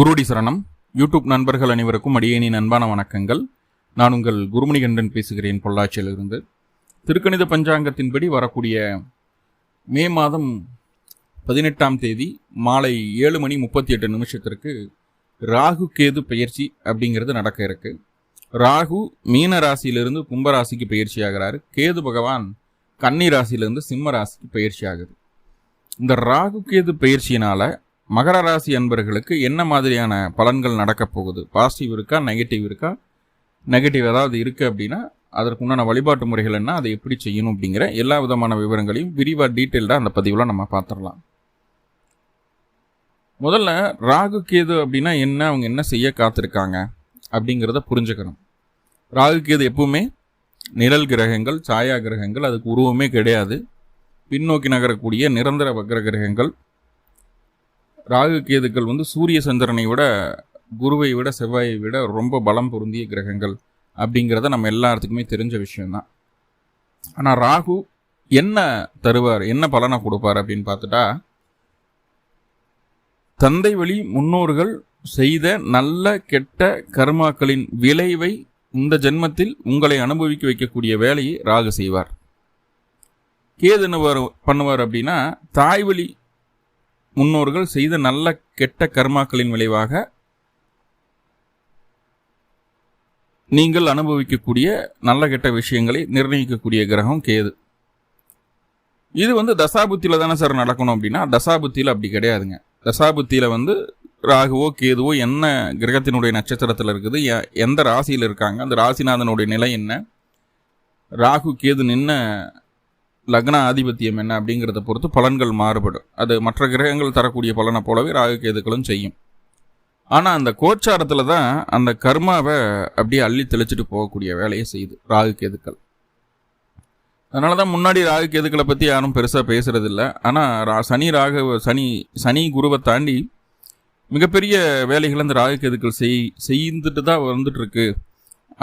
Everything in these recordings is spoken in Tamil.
குருடி சரணம். யூடியூப் நண்பர்கள் அனைவருக்கும் அடியேனின் அன்பான வணக்கங்கள். நான் உங்கள் குருமணிகண்டன் பேசுகிறேன் பொள்ளாச்சியிலிருந்து. திருக்கணித பஞ்சாங்கத்தின்படி வரக்கூடிய மே மாதம் பதினெட்டாம் தேதி மாலை ஏழு மணி முப்பத்தி எட்டு நிமிஷத்திற்கு ராகு கேது பயிற்சி அப்படிங்கிறது நடக்க இருக்கு. ராகு மீன ராசியிலிருந்து கும்பராசிக்கு பயிற்சி ஆகிறாரு கேது பகவான் கன்னி ராசியிலிருந்து சிம்ம ராசிக்கு பயிற்சி ஆகுது இந்த ராகு கேது பயிற்சியினால மகர ராசி அன்பர்களுக்கு என்ன மாதிரியான பலன்கள் நடக்கப் போகுது? பாசிட்டிவ் இருக்கா நெகட்டிவ் இருக்கா? நெகட்டிவ் ஏதாவது இருக்குது அப்படின்னா அதற்கு உண்டான வழிபாட்டு முறைகள் என்ன அதை எப்படி செய்யணும் அப்படிங்கிற எல்லா விதமான விவரங்களையும் விரிவாக டீட்டெயில்டாக அந்த பதிவில் நம்ம பார்த்துடலாம் முதல்ல ராகு கேது அப்படின்னா என்ன அவங்க என்ன செய்ய காத்திருக்காங்க அப்படிங்கிறத புரிஞ்சுக்கணும். ராகு கேது எப்பவுமே நிழல் கிரகங்கள் சாயா கிரகங்கள் அதுக்கு உருவமே கிடையாது. பின்னோக்கி நகரக்கூடிய நிரந்தர வக்ர கிரகங்கள் ராகு கேதுக்கள் வந்து சூரிய சந்திரனை விட குருவை விட செவ்வாயை விட ரொம்ப பலம் பொருந்திய கிரகங்கள் அப்படிங்கிறத நம்ம எல்லாத்துக்குமே தெரிஞ்ச விஷயம்தான். ஆனால் ராகு என்ன தருவார்? என்ன பலனை கொடுப்பார் அப்படின்னு பார்த்துட்டா தந்தை வழி முன்னோர்கள் செய்த நல்ல கெட்ட கர்மாக்களின் விளைவை இந்த ஜென்மத்தில் உங்களை அனுபவிக்க வைக்கக்கூடிய வேலையை ராகு செய்வார். கேது என்ன வரு- பண்ணுவார் அப்படின்னா தாய்வழி முன்னோர்கள் செய்த நல்ல கெட்ட கர்மாக்களின் விளைவாக நீங்கள் அனுபவிக்கக்கூடிய நல்ல கெட்ட விஷயங்களை நிர்ணயிக்கக்கூடிய கிரகம் கேது. இது வந்து தசாபுத்தியில் தானே சார் நடக்கணும் அப்படின்னா தசாபுத்தியில் அப்படி கிடையாதுங்க. தசாபுத்தியில் வந்து ராகுவோ கேதுவோ என்ன கிரகத்தினுடைய நட்சத்திரத்தில் இருக்குது எ- எந்த ராசியில் இருக்காங்க அந்த ராசிநாதனுடைய நிலை என்ன? ராகு கேது நின்ன லக்ன ஆதிபத்தியம் என்ன அப்படிங்கிறத பொறுத்து பலன்கள் மாறுபடும். அது மற்ற கிரகங்கள் தரக்கூடிய பலனை போலவே ராகு கேதுக்களும் செய்யும். ஆனால் அந்த கோச்சாரத்தில் தான் அந்த கர்மாவை அப்படியே அள்ளி தெளிச்சிட்டு போகக்கூடிய வேலையை செய்யுது ராகு கேதுக்கள். அதனால தான் முன்னாடி ராகு கேதுக்களை பற்றி யாரும் பெருசாக பேசுகிறதில்ல ஆனால் ரா சனி ராகு சனி சனி குருவை தாண்டி மிகப்பெரிய வேலைகளை அந்த ராகு கேதுக்கள் செய் செய்துட்டு தான் வந்துட்டுருக்கு.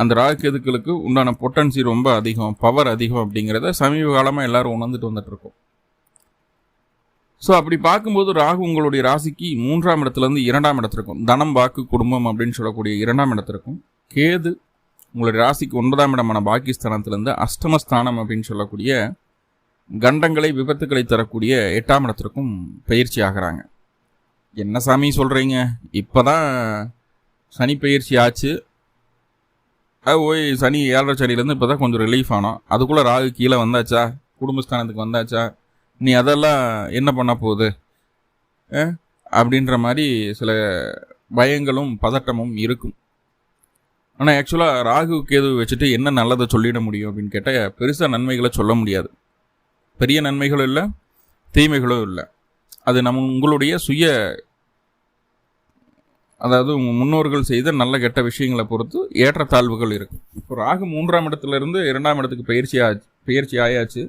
அந்த ராகுக்கெதுக்களுக்கு உண்டான பொட்டன்சி ரொம்ப அதிகம் பவர் அதிகம் அப்படிங்கிறத சமீப காலமாக எல்லாரும் உணர்ந்துட்டு வந்துட்டுருக்கோம். ஸோ அப்படி பார்க்கும்போது ராகு உங்களுடைய ராசிக்கு மூன்றாம் இடத்துலேருந்து இரண்டாம் இடத்திற்கும் தனம் வாக்கு குடும்பம் அப்படின்னு சொல்லக்கூடிய இரண்டாம் இடத்திற்கும் கேது உங்களுடைய ராசிக்கு ஒன்பதாம் இடமான பாகிஸ்தானத்திலேருந்து அஷ்டமஸ்தானம் அப்படின்னு சொல்லக்கூடிய கண்டங்களை விபத்துக்களை தரக்கூடிய எட்டாம் இடத்திற்கும் பயிற்சி ஆகிறாங்க. என்ன சாமி சொல்கிறீங்க இப்போ தான் சனி பயிற்சி ஆச்சு. அது ஓய் சனி ஏழரை சனிலேருந்து இப்போ தான் கொஞ்சம் ரிலீஃப் ஆனோம். அதுக்குள்ளே ராகு கீழே வந்தாச்சா? குடும்பஸ்தானத்துக்கு வந்தாச்சா? நீ அதெல்லாம் என்ன பண்ண போகுது? அப்படின்ற மாதிரி சில பயங்களும் பதட்டமும் இருக்கும். ஆனால் ஆக்சுவலாக ராகு கேது வச்சுட்டு என்ன நல்லதை சொல்லிட முடியும் அப்படின்னு கேட்டால் பெருசாக நன்மைகளை சொல்ல முடியாது. பெரிய நன்மைகளும் இல்லை தீமைகளும் இல்லை. அது நம்ம உங்களுடைய சுய அதாவது உங்கள் முன்னோர்கள் செய்த நல்ல கெட்ட விஷயங்களை பொறுத்து ஏற்றத்தாழ்வுகள் இருக்கும் இப்போ ராகு மூன்றாம் இடத்துல இருந்து இரண்டாம் இடத்துக்கு பயிற்சி ஆச்சு பயிற்சி ஆயாச்சு.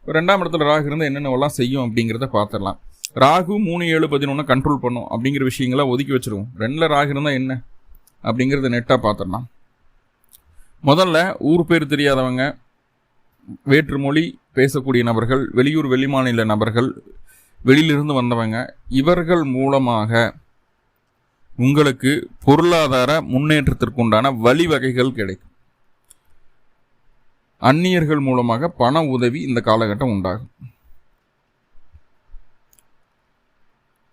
இப்போ ரெண்டாம் இடத்துல ராகு இருந்து என்னென்னவெல்லாம் செய்யும் அப்படிங்கிறத பார்த்துடலாம் ராகு மூணு ஏழு பதினொன்று கண்ட்ரோல் பண்ணும் அப்படிங்கிற விஷயங்களை ஒதுக்கி வச்சிருவோம். ரெண்டில் ராகு இருந்தால் என்ன அப்படிங்கிறத நெட்டாக பார்த்துடலாம் முதல்ல ஊர் பேர் தெரியாதவங்க வேற்று மொழி பேசக்கூடிய நபர்கள் வெளியூர் வெளிமாநில நபர்கள் வெளியிலிருந்து வந்தவங்க இவர்கள் மூலமாக உங்களுக்கு பொருளாதார முன்னேற்றத்திற்குண்டான வழிவகைகள் கிடைக்கும். அந்நியர்கள் மூலமாக பண உதவி இந்த காலகட்டம் உண்டாகும்.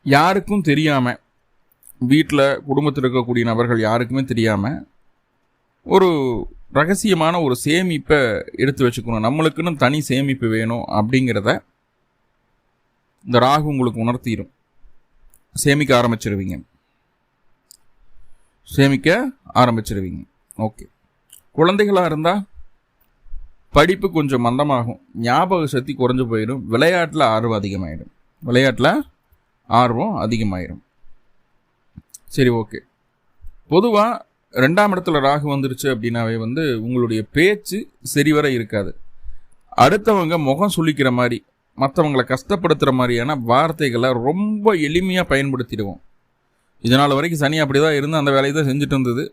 யாருக்கும் தெரியாம வீட்டில் குடும்பத்தில் இருக்கக்கூடிய நபர்கள் யாருக்குமே தெரியாம ஒரு ரகசியமான ஒரு சேமிப்பை எடுத்து வச்சுக்கணும். நம்மளுக்குன்னு தனி சேமிப்பு வேணும் அப்படிங்கிறத இந்த ராகு உங்களுக்கு உணர்த்திடும் சேமிக்க ஆரம்பிச்சிருவீங்க. சேமிக்க ஆரம்பிச்சிருவீங்க. ஓகே குழந்தைகளாக இருந்தால் படிப்பு கொஞ்சம் மந்தமாகும். ஞாபக சக்தி குறைஞ்சு போயிடும். விளையாட்டில் ஆர்வம் அதிகமாயிடும். விளையாட்டில் ஆர்வம் அதிகமாயிடும் சரி ஓகே பொதுவாக ரெண்டாம் இடத்துல ராகு வந்துருச்சு அப்படின்னாவே வந்து உங்களுடைய பேச்சு சரிவர இருக்காது. அடுத்தவங்க முகம் சுளிக்கிற மாதிரி மற்றவங்களை கஷ்டப்படுத்துகிற மாதிரியான வார்த்தைகளை ரொம்ப எளிமையாக பயன்படுத்திடுவோம். இதனால் வரைக்கும் சனி அப்படி தான் இருந்து அந்த வேலையை தான் செஞ்சுட்டு இருந்தது.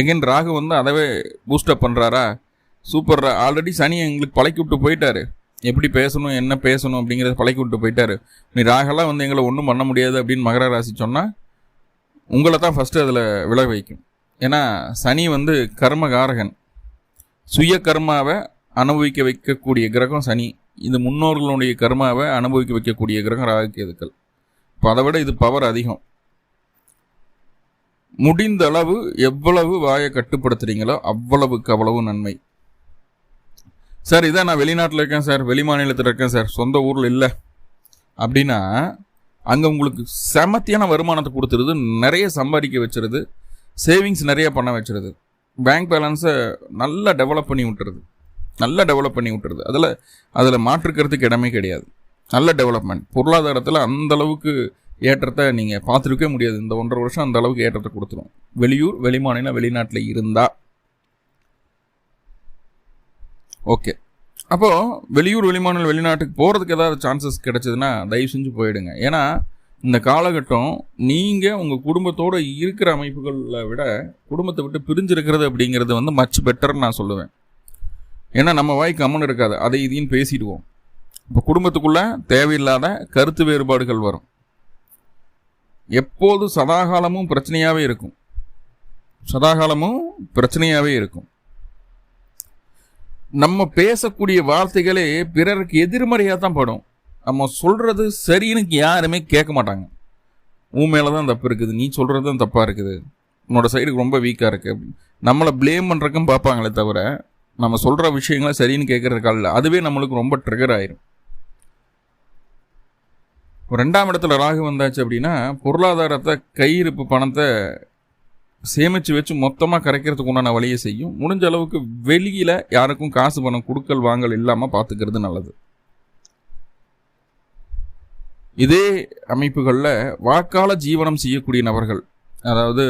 எகைன் ராகு வந்து அதவே பூஸ்டப் பண்ணுறாரா சூப்பர் ஆல்ரெடி சனி எங்களுக்கு பழக்கி விட்டு போயிட்டாரு. எப்படி பேசணும் என்ன பேசணும் அப்படிங்கிறத பழக்கி விட்டு போயிட்டாரு. நீ ராகெல்லாம் வந்து எங்களை ஒன்றும் பண்ண முடியாது அப்படின்னு மகர ராசி சொன்னால் உங்களை தான் ஃபஸ்ட்டு அதில் விளை வைக்கும். ஏன்னா சனி வந்து கர்மகாரகன். சுய கர்மாவை அனுபவிக்க வைக்கக்கூடிய கிரகம் சனி. இது முன்னோர்களுடைய கர்மாவை அனுபவிக்க வைக்கக்கூடிய கிரகம் ராகுகேதுக்கள் இப்போ அதை விட இது பவர் அதிகம். முடிந்த அளவு எவ்வளவு வாயை கட்டுப்படுத்துறீங்களோ அவ்வளவுக்கு அவ்வளவு நன்மை. சார் இதான் நான் வெளிநாட்டில் இருக்கேன் சார் வெளி மாநிலத்தில் இருக்கேன் சார் சொந்த ஊரில் இல்லை. அப்படின்னா அங்கே உங்களுக்கு செமத்தியான வருமானத்தை கொடுத்துருது நிறைய சம்பாதிக்க வச்சுருது சேவிங்ஸ் நிறைய பண்ண வச்சுருது. பேங்க் பேலன்ஸை நல்லா டெவலப் பண்ணி விட்டுருது. நல்லா டெவலப் பண்ணி விட்டுருது. அதில் அதில் மாற்றுக்கிறதுக்கு இடமே கிடையாது. நல்ல டெவலப்மெண்ட் பொருளாதாரத்தில் அந்த அளவுக்கு ஏற்றத்தை நீங்கள் பார்த்துருக்கவே முடியாது. இந்த ஒன்றரை வருஷம் அந்த அளவுக்கு ஏற்றத்தை கொடுத்துரும். வெளியூர் வெளிமாநிலம் வெளிநாட்டில் இருந்தால் ஓகே. அப்போது வெளியூர் வெளிமாநிலம் வெளிநாட்டுக்கு போகிறதுக்கு ஏதாவது சான்சஸ் கிடைச்சதுன்னா தயவு செஞ்சு போயிடுங்க. ஏன்னா இந்த காலகட்டம் நீங்கள் உங்கள் குடும்பத்தோடு இருக்கிற அமைப்புகளை விட குடும்பத்தை விட்டு பிரிஞ்சிருக்கிறது அப்படிங்கிறது வந்து மச் பெட்டர்னு நான் சொல்லுவேன். ஏன்னா நம்ம வாய் கம்மன் இருக்காது. அதை இதையும் பேசிடுவோம். இப்போ குடும்பத்துக்குள்ளே தேவையில்லாத கருத்து வேறுபாடுகள் வரும். எப்போது சதாகாலமும் பிரச்சனையாகவே இருக்கும். சதாகாலமும் பிரச்சனையாகவே இருக்கும். நம்ம பேசக்கூடிய வார்த்தைகளே பிறருக்கு எதிர்மறையாக தான் படும். நம்ம சொல்கிறது சரின்னு யாருமே கேட்க மாட்டாங்க. உன் மேலே தான் தப்பு இருக்குது நீ சொல்கிறது தான் தப்பாக இருக்குது. உன்னோட சைடுக்கு ரொம்ப வீக்காக இருக்குது நம்மளை ப்ளேம் பண்ணுறக்கும் பார்ப்பாங்களே தவிர நம்ம சொல்கிற விஷயங்களை சரின்னு கேட்குறதுக்கால அதுவே நம்மளுக்கு ரொம்ப ட்ரிகர் ஆயிரும். ரெண்டாம் இடத்துல ராகு வந்தாச்சு அப்படின்னா பொருளாதாரத்தை கையிருப்பு பணத்தை சேமித்து வச்சு மொத்தமாக கரைக்கிறதுக்கு உண்டான வழியை செய்யும். முடிஞ்ச அளவுக்கு வெளியில் யாருக்கும் காசு பணம் கொடுக்கல் வாங்கல் இல்லாமல் பார்த்துக்கிறது நல்லது. இதே அமைப்புகளில் வாக்கால ஜீவனம் செய்யக்கூடிய நபர்கள் அதாவது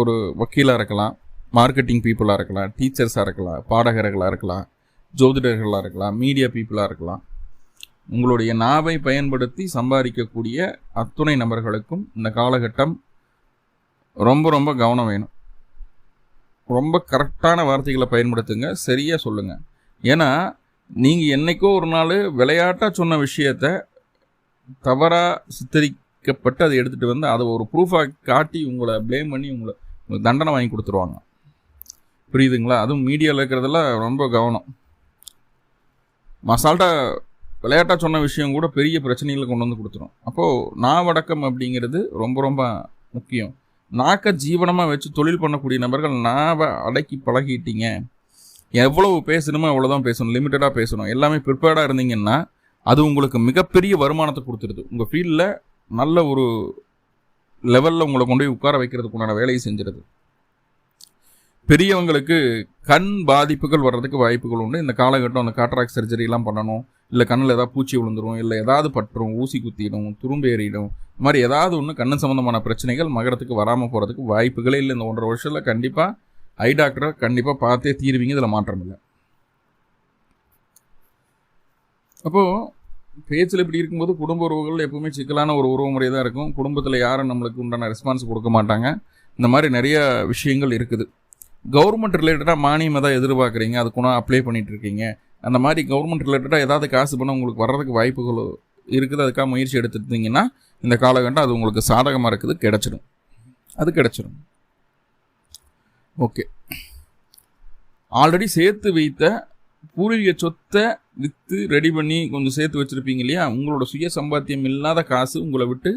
ஒரு வக்கீலாக இருக்கலாம் மார்க்கெட்டிங் பீப்புளாக இருக்கலாம் டீச்சர்ஸாக இருக்கலாம் பாடகர்களாக இருக்கலாம் ஜோதிடர்களாக இருக்கலாம் மீடியா பீப்புளாக இருக்கலாம் உங்களுடைய நாவை பயன்படுத்தி சம்பாதிக்கக்கூடிய அத்துணை நபர்களுக்கும் இந்த காலகட்டம் ரொம்ப ரொம்ப கவனம் வேணும். ரொம்ப கரெக்டான வார்த்தைகளை பயன்படுத்துங்க சரியாக சொல்லுங்கள் ஏன்னா நீங்கள் என்றைக்கோ ஒரு நாள் விளையாட்டாக சொன்ன விஷயத்த தவறாக சித்தரிக்கப்பட்டு அதை எடுத்துகிட்டு வந்து அதை ஒரு ப்ரூஃபாக காட்டி உங்களை ப்ளேம் பண்ணி உங்களை உங்களுக்கு தண்டனை வாங்கி கொடுத்துருவாங்க. புரியுதுங்களா? அதுவும் மீடியாவில் இருக்கிறதெல்லாம் ரொம்ப கவனம். மசால்ட்டாக விளையாட்டாக சொன்ன விஷயம் கூட பெரிய பிரச்சனைகளை கொண்டு வந்து கொடுத்துரும். அப்போது நாவடக்கம் அப்படிங்கிறது ரொம்ப ரொம்ப முக்கியம். நாக்க ஜீவனமாக வச்சு தொழில் பண்ணக்கூடிய நபர்கள் நாவை அடக்கி பழகிட்டீங்க. எவ்வளவு பேசணுமோ அவ்வளோதான் பேசணும். லிமிட்டடாக பேசணும். எல்லாமே ப்ரிப்பேர்டாக இருந்தீங்கன்னா அது உங்களுக்கு மிகப்பெரிய வருமானத்தை கொடுத்துருது உங்கள் ஃபீல்டில் நல்ல ஒரு லெவலில் உங்களை கொண்டு போய் உட்கார வைக்கிறதுக்கு உண்டான வேலையை செஞ்சிருது பெரியவங்களுக்கு கண் பாதிப்புகள் வர்றதுக்கு வாய்ப்புகள் உண்டு. இந்த காலகட்டம் அந்த காட்ராக் சர்ஜரிலாம் பண்ணணும். இல்லை கண்ணில் ஏதாவது பூச்சி விழுந்துரும் இல்லை ஏதாவது பற்றும் ஊசி குத்திடும் துரும்பு ஏறிடும் இது மாதிரி ஏதாவது ஒன்று கண்ணு சம்மந்தமான பிரச்சனைகள் மகரத்துக்கு வராமல் போகிறதுக்கு வாய்ப்புகளே இல்லை. இந்த ஒன்றரை வருஷத்தில் கண்டிப்பாக ஐ டாக்டரை கண்டிப்பாக பார்த்தே தீருவீங்க. இதில் மாற்றம் இல்லை. அப்போது பேச்சில் இப்படி இருக்கும்போது குடும்ப உறவுகள் எப்பவுமே சிக்கலான ஒரு உறவு முறை தான் இருக்கும். குடும்பத்தில் யாரும் நம்மளுக்கு உண்டான ரெஸ்பான்ஸ் கொடுக்க மாட்டாங்க. இந்த மாதிரி நிறைய விஷயங்கள் இருக்குது. கவர்மெண்ட் ரிலேட்டடாக மானியம் எதாவது எதிர்பார்க்குறீங்க. அதுக்குன்னா அப்ளை பண்ணிகிட்ருக்கீங்க அந்த மாதிரி கவர்மெண்ட் ரிலேட்டடாக ஏதாவது காசு பண்ண உங்களுக்கு வர்றதுக்கு வாய்ப்புகள் இருக்குது அதுக்காக முயற்சி எடுத்துருந்தீங்கன்னா இந்த காலகட்டம் அது உங்களுக்கு சாதகமாக இருக்குது கிடச்சிடும் அது கிடச்சிடும் ஓகே ஆல்ரெடி சேர்த்து வைத்த பூர்வீக சொத்தை விற்று ரெடி பண்ணி கொஞ்சம் சேர்த்து வச்சுருப்பீங்க இல்லையா? உங்களோட சுய சம்பாத்தியம் இல்லாத காசு உங்களை விட்டு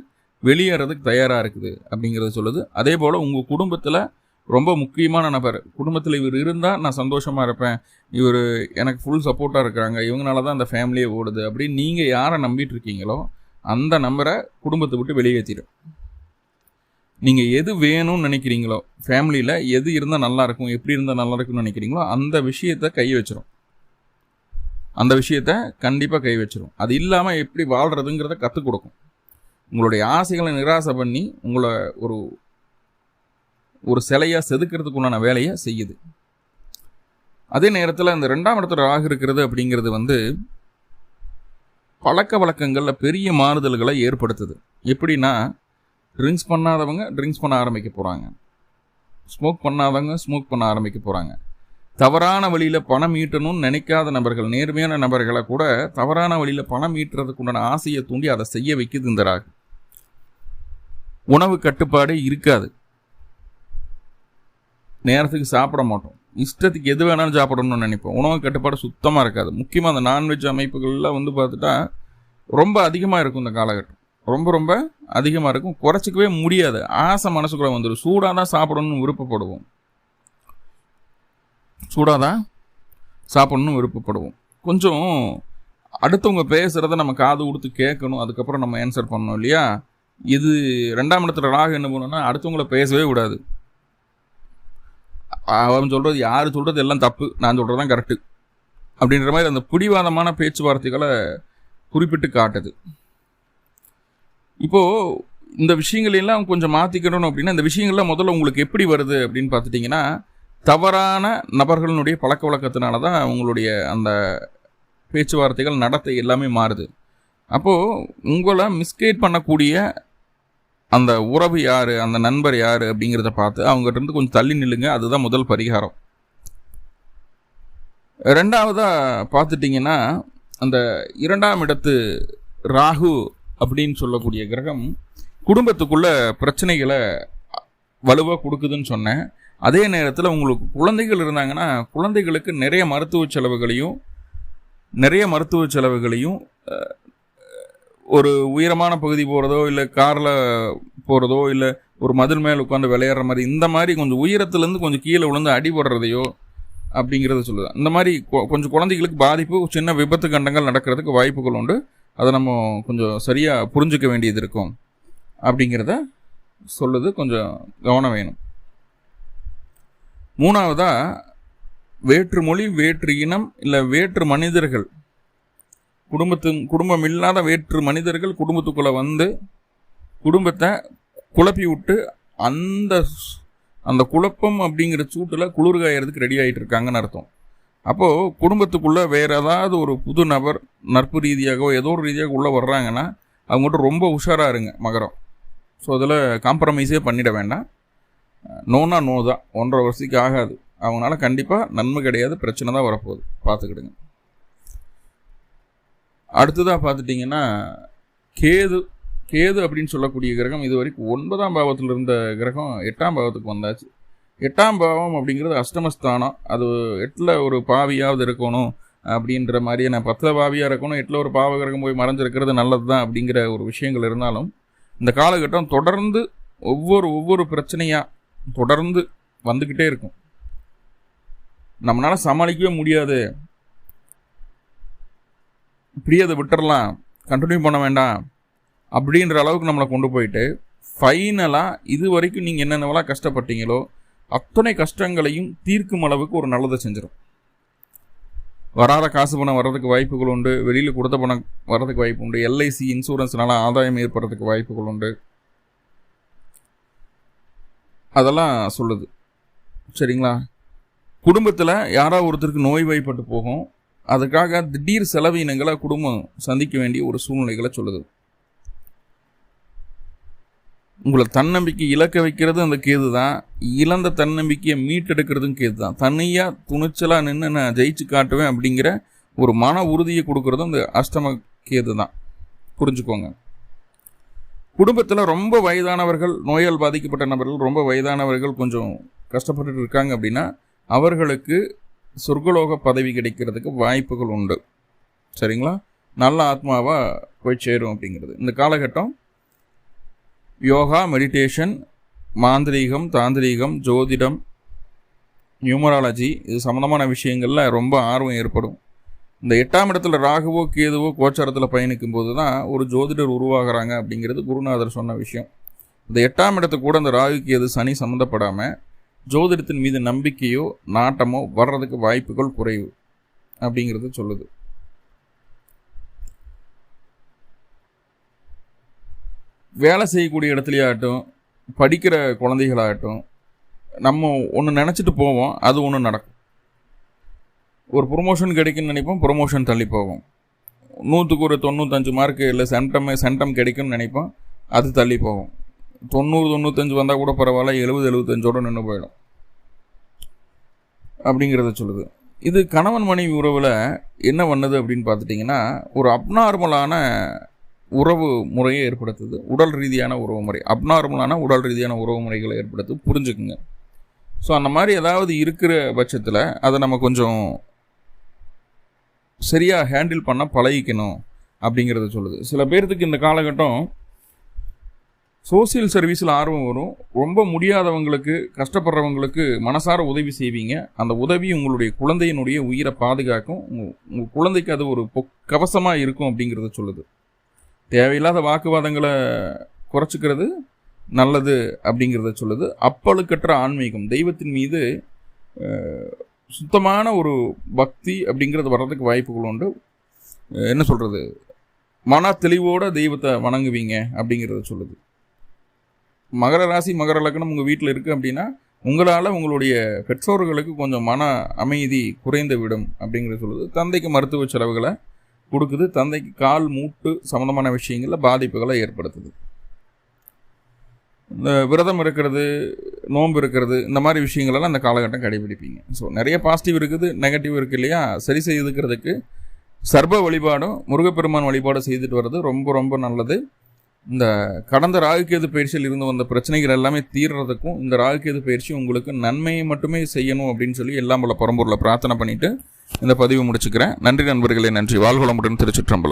வெளியேறதுக்கு தயாராக இருக்குது அப்படிங்கிறத சொல்லுது. அதே போல் உங்கள் குடும்பத்தில் ரொம்ப முக்கியமான நபர். குடும்பத்தில் இவர் இருந்தால் நான் சந்தோஷமாக இருப்பேன். இவர் எனக்கு ஃபுல் சப்போர்ட்டாக இருக்கிறாங்க. இவங்களால தான் அந்த ஃபேமிலியே ஓடுது. அப்படின்னு நீங்கள் யாரை நம்பிட்டு இருக்கீங்களோ அந்த நம்பரை குடும்பத்தை விட்டு வெளியேற்றிடும் நீங்கள் எது வேணும்னு நினைக்கிறீங்களோ ஃபேமிலியில் எது இருந்தால் நல்லாயிருக்கும் எப்படி இருந்தால் நல்லா இருக்கும்னு நினைக்கிறீங்களோ அந்த விஷயத்தை கை வச்சிரும். அந்த விஷயத்த கண்டிப்பாக கை வச்சிரும். அது இல்லாமல் எப்படி வாழ்கிறதுங்கிறத கற்றுக் கொடுக்கும். உங்களுடைய ஆசைகளை நிராசை பண்ணி உங்களை ஒரு ஒரு சிலையாக செதுக்கிறதுக்கு உண்டான வேலையை செய்யுது. அதே நேரத்தில் இந்த ரெண்டாம் இடத்துல ராகு இருக்கிறது அப்படிங்கிறது வந்து பழக்க வழக்கங்களில் பெரிய மாறுதல்களை ஏற்படுத்துது. எப்படின்னா ட்ரிங்க்ஸ் பண்ணாதவங்க ட்ரிங்க்ஸ் பண்ண ஆரம்பிக்க போகிறாங்க ஸ்மோக் பண்ணாதவங்க ஸ்மோக் பண்ண ஆரம்பிக்க போகிறாங்க தவறான வழியில் பணம் ஈட்டணும்னு நினைக்காத நபர்கள் நேர்மையான நபர்களை கூட தவறான வழியில் பணம் ஈட்டுறதுக்கு உண்டான ஆசையை தூண்டி அதை செய்ய வைக்குது இந்த ராகு. உணவு கட்டுப்பாடு இருக்காது. நேரத்துக்கு சாப்பிட மாட்டோம். இஷ்டத்துக்கு எது வேணாலும் சாப்பிடணும்னு நினைப்போம். உணவு கட்டுப்பாடு சுத்தமாக இருக்காது. முக்கியமாக அந்த நான்வெஜ் அமைப்புகள்லாம் வந்து பார்த்துட்டா ரொம்ப அதிகமாக இருக்கும் இந்த காலகட்டம். ரொம்ப ரொம்ப அதிகமாக இருக்கும். குறைச்சிக்கவே முடியாது. ஆசை மனசுக்குள்ளே வந்துடும் சூடாக தான் சாப்பிடணும்னு விருப்பப்படுவோம். சூடாக தான் சாப்பிடணும்னு விருப்பப்படுவோம். கொஞ்சம் அடுத்தவங்க பேசுகிறத நம்ம காது கொடுத்து கேட்கணும். அதுக்கப்புறம் நம்ம ஆன்சர் பண்ணணும் இல்லையா? இது ரெண்டாம் இடத்துல ராக என்ன பண்ணணும்னா அடுத்தவங்கள பேசவே விடாது. அவன் சொல்கிறது யார் சொல்கிறது எல்லாம் தப்பு. நான் சொல்கிறது தான் கரெக்டு அப்படின்ற மாதிரி அந்த பிடிவாதமான பேச்சுவார்த்தைகளை குறிப்பிட்டு காட்டுது. இப்போது இந்த விஷயங்களெல்லாம் கொஞ்சம் மாற்றிக்கணும் அப்படின்னா இந்த விஷயங்கள்லாம் முதல்ல உங்களுக்கு எப்படி வருது அப்படின்னு பார்த்துட்டிங்கன்னா தவறான நபர்களுடைய பழக்க வழக்கத்தினால தான் உங்களுடைய அந்த பேச்சுவார்த்தைகள் நடத்தை எல்லாமே மாறுது. அப்போது உங்களை மிஸ்கைட் பண்ணக்கூடிய அந்த உறவு யார் அந்த நண்பர் யார் அப்படிங்கிறத பார்த்து அவங்ககிட்டருந்து கொஞ்சம் தள்ளி நில்லுங்க அதுதான் முதல் பரிகாரம். ரெண்டாவதாக பார்த்துட்டிங்கன்னா அந்த இரண்டாம் இடத்து ராகு அப்படின்னு சொல்லக்கூடிய கிரகம் குடும்பத்துக்குள்ள பிரச்சனைகளை வலுவாக கொடுக்குதுன்னு சொன்னேன். அதே நேரத்தில் உங்களுக்கு குழந்தைகள் இருந்தாங்கன்னா குழந்தைகளுக்கு நிறைய மருத்துவ செலவுகளையும் நிறைய மருத்துவ செலவுகளையும் ஒரு உயரமான பகுதி போகிறதோ இல்லை காரில் போகிறதோ இல்லை ஒரு மதில் மேல் உட்காந்து விளையாடுற மாதிரி இந்த மாதிரி கொஞ்சம் உயரத்துலேருந்து கொஞ்சம் கீழே விழுந்து அடிபடுறதையோ அப்படிங்கிறத சொல்லுது. இந்த மாதிரி கொஞ்சம் குழந்தைகளுக்கு பாதிப்பு சின்ன விபத்து கண்டங்கள் நடக்கிறதுக்கு வாய்ப்புகள் உண்டு. அதை நம்ம கொஞ்சம் சரியாக புரிஞ்சுக்க வேண்டியது இருக்கும். அப்படிங்கிறத சொல்லுது கொஞ்சம் கவனம் வேணும். மூணாவதாக வேற்று மொழி வேற்று இனம் இல்லை வேற்று மனிதர்கள். குடும்பத்தின் குடும்பம் இல்லாத வேற்று மனிதர்கள் குடும்பத்துக்குள்ளே வந்து குடும்பத்தை குழப்பி விட்டு அந்த அந்த குழப்பம் அப்படிங்கிற சூட்டில் குளிர்காயறதுக்கு ரெடி ஆகிட்டு இருக்காங்கன்னு அர்த்தம். அப்போது குடும்பத்துக்குள்ளே வேறு ஏதாவது ஒரு புது நபர் நட்பு ரீதியாகவோ ஏதோ ஒரு ரீதியாக உள்ளே வர்றாங்கன்னா அவங்ககிட்ட ரொம்ப உஷாராக இருங்க மகரம். ஸோ அதில் காம்ப்ரமைஸே பண்ணிட வேண்டாம். நோனா நோ தான். ஒன்றரை வருஷத்துக்கு ஆகாது. அவங்களால கண்டிப்பாக நன்மை கிடையாது பிரச்சனை தான் வரப்போகுது. பார்த்துக்கிடுங்க. அடுத்ததாக பார்த்துட்டிங்கன்னா கேது கேது அப்படின்னு சொல்லக்கூடிய கிரகம் இது வரைக்கும் ஒன்பதாம் பாவத்தில் இருந்த கிரகம் எட்டாம் பாவத்துக்கு வந்தாச்சு. எட்டாம் பாவம் அப்படிங்கிறது அஷ்டமஸ்தானம். அது எட்டில் ஒரு பாவியாவது இருக்கணும் அப்படின்ற மாதிரியான பத்தில் பாவியாக இருக்கணும் எட்டில் ஒரு பாவ கிரகம் போய் மறைஞ்சிருக்கிறது நல்லது தான் அப்படிங்கிற ஒரு விஷயங்கள் இருந்தாலும் இந்த காலகட்டம் தொடர்ந்து ஒவ்வொரு ஒவ்வொரு பிரச்சனையாக தொடர்ந்து வந்துக்கிட்டே இருக்கும். நம்மளால் சமாளிக்கவே முடியாது. இப்படியே அதை விட்டுறலாம். கண்டினியூ பண்ண வேண்டாம். அப்படின்ற அளவுக்கு நம்மளை கொண்டு போயிட்டு ஃபைனலாக இது வரைக்கும் நீங்கள் என்னென்னவெல்லாம் கஷ்டப்பட்டீங்களோ அத்தனை கஷ்டங்களையும் தீர்க்கும் அளவுக்கு ஒரு நல்லதை செஞ்சிடும் வராத காசு பணம் வர்றதுக்கு வாய்ப்புகள் உண்டு. வெளியில் கொடுத்த பணம் வர்றதுக்கு வாய்ப்பு உண்டு. எல்ஐசி இன்சூரன்ஸ்னால ஆதாயம் ஏற்படுறதுக்கு வாய்ப்புகள் உண்டு. அதெல்லாம் சொல்லுது. சரிங்களா? குடும்பத்தில் யாராவது ஒருத்தருக்கு நோய் வாய்ப்பட்டு போகும். அதுக்காக திடீர் செலவினங்களை குடும்பம் சந்திக்க வேண்டிய ஒரு சூழ்நிலைகளை சொல்லுது. உங்களை தன்னம்பிக்கை இழக்க வைக்கிறது அந்த கேது தான். இழந்த தன்னம்பிக்கையை மீட்டெடுக்கிறதும் கேது தான். தனியாக துணிச்சலாக நின்று நான் ஜெயிச்சு காட்டுவேன் அப்படிங்கிற ஒரு மன உறுதியை கொடுக்கறதும் அந்த அஷ்டம கேது தான். புரிஞ்சுக்கோங்க. குடும்பத்தில் ரொம்ப வயதானவர்கள் நோயால் பாதிக்கப்பட்ட நபர்கள் ரொம்ப வயதானவர்கள் கொஞ்சம் கஷ்டப்பட்டு இருக்காங்க அப்படின்னா அவர்களுக்கு சொர்க்கலோக பதவி கிடைக்கிறதுக்கு வாய்ப்புகள் உண்டு. சரிங்களா? நல்ல ஆத்மாவாக போய் சேரும் அப்படிங்கிறது. இந்த காலகட்டம் யோகா மெடிடேஷன் மாந்திரீகம் தாந்திரீகம் ஜோதிடம் நியூமராலஜி இது சம்மந்தமான விஷயங்களில் ரொம்ப ஆர்வம் ஏற்படும். இந்த எட்டாம் இடத்துல ராகுவோ கேதுவோ கோச்சாரத்தில் பயணிக்கும் போது தான் ஒரு ஜோதிடர் உருவாகிறாங்க அப்படிங்கிறது குருநாதர் சொன்ன விஷயம். இந்த எட்டாம் இடத்து கூட இந்த ராகு கேது சனி சம்மந்தப்படாமல் ஜோதிடத்தின் மீது நம்பிக்கையோ நாட்டமோ வர்றதுக்கு வாய்ப்புகள் குறைவு அப்படிங்கிறது சொல்லுது. வேலை செய்யக்கூடிய இடத்துலையாகட்டும் படிக்கிற குழந்தைகளாகட்டும் நம்ம ஒன்று நினச்சிட்டு போவோம் அது ஒன்று நடக்கும். ஒரு ப்ரொமோஷன் கிடைக்குன்னு நினைப்போம் ப்ரொமோஷன் தள்ளி போவோம். நூற்றுக்கு ஒரு தொண்ணூத்தஞ்சு மார்க்கு இல்லை சென்டம் சென்டம் கிடைக்கும்னு நினைப்போம் அது தள்ளி போவோம். தொண்ணூறு தொண்ணூத்தஞ்சு வந்தால் கூட பரவாயில்ல எழுபது எழுபத்தஞ்சோட நின்று போயிடும். அப்படிங்கிறத சொல்லுது. இது கணவன் மனைவி உறவில் என்ன பண்ணுது அப்படின்னு பார்த்துட்டிங்கன்னா ஒரு அப்நார்மலான உறவு முறையை ஏற்படுத்துது. உடல் ரீதியான உறவு முறை. அப்நார்மலான உடல் ரீதியான உறவு முறைகளை ஏற்படுத்து புரிஞ்சுக்குங்க. ஸோ அந்த மாதிரி ஏதாவது இருக்கிற பட்சத்தில் அதை நம்ம கொஞ்சம் சரியாக ஹேண்டில் பண்ண பழகிக்கணும் அப்படிங்கிறத சொல்லுது. சில பேர்த்துக்கு இந்த காலகட்டம் சோசியல் சர்வீஸில் ஆர்வம் வரும். ரொம்ப முடியாதவங்களுக்கு கஷ்டப்படுறவங்களுக்கு மனசார உதவி செய்வீங்க. அந்த உதவி உங்களுடைய குழந்தையினுடைய உயிரை பாதுகாக்கும். உங்கள் உங்கள் குழந்தைக்கு அது ஒரு பொ கவசமாக இருக்கும் அப்படிங்கிறத சொல்லுது. தேவையில்லாத வாக்குவாதங்களை குறைச்சிக்கிறது நல்லது அப்படிங்கிறத சொல்லுது. அப்பழுக்கற்ற ஆன்மீகம் தெய்வத்தின் மீது சுத்தமான ஒரு பக்தி அப்படிங்கிறது வர்றதுக்கு வாய்ப்புகள் உண்டு. என்ன சொல்கிறது மன தெளிவோட தெய்வத்தை வணங்குவீங்க அப்படிங்கிறத சொல்லுது. மகர ராசி மகர லக்னம் உங்கள் வீட்டில் இருக்குது அப்படின்னா உங்களால் உங்களுடைய பெற்றோர்களுக்கு கொஞ்சம் மன அமைதி குறைந்து விடும் அப்படிங்கிறத சொல்லுது. தந்தைக்கு மருத்துவ செலவுகளை கொடுக்குது. தந்தைக்கு கால் மூட்டு சம்மந்தமான விஷயங்களில் பாதிப்புகளை ஏற்படுத்துது. இந்த விரதம் இருக்கிறது நோன்பு இருக்கிறது இந்த மாதிரி விஷயங்களெல்லாம் அந்த காலகட்டம் கடைபிடிப்பீங்க. ஸோ நிறைய பாசிட்டிவ் இருக்குது நெகட்டிவ் இருக்குது இல்லையா? சரி செய்துக்கிறதுக்கு சர்ப வழிபாடும் முருகப்பெருமான் வழிபாடும் செய்துட்டு வர்றது ரொம்ப ரொம்ப நல்லது. இந்த கடந்த ராகுகேது பயிற்சியில் இருந்து வந்த பிரச்சனைகள் எல்லாமே தீர்றதுக்கும் இந்த ராகுகேது பயிற்சி உங்களுக்கு நன்மையை மட்டுமே செய்யணும் அப்படின்னு சொல்லி எல்லாம் பல பரம்பூரில் பிரார்த்தனை பண்ணிட்டு இந்த பதிவு முடிச்சுக்கிறேன். நன்றி நண்பர்களே நன்றி. வாழ்வளமுடன் திருச்சிற்றம்பலம்.